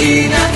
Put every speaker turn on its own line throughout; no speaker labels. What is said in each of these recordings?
máquinas.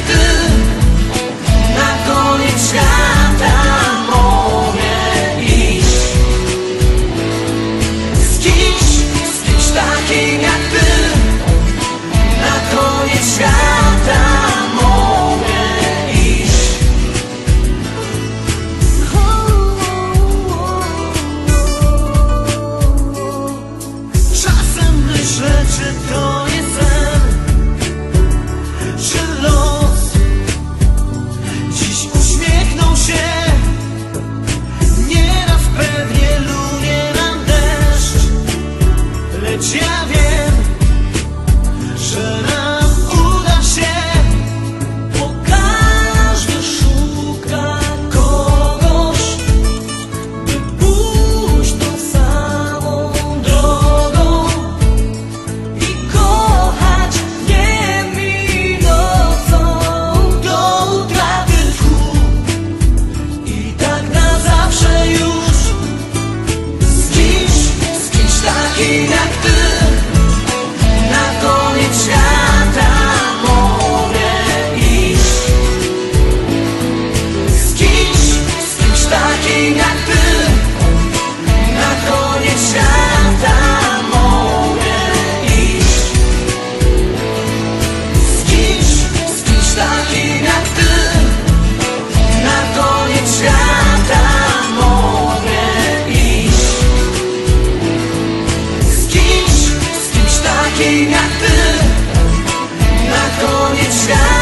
which I've Dzień na ty, na koniec świata.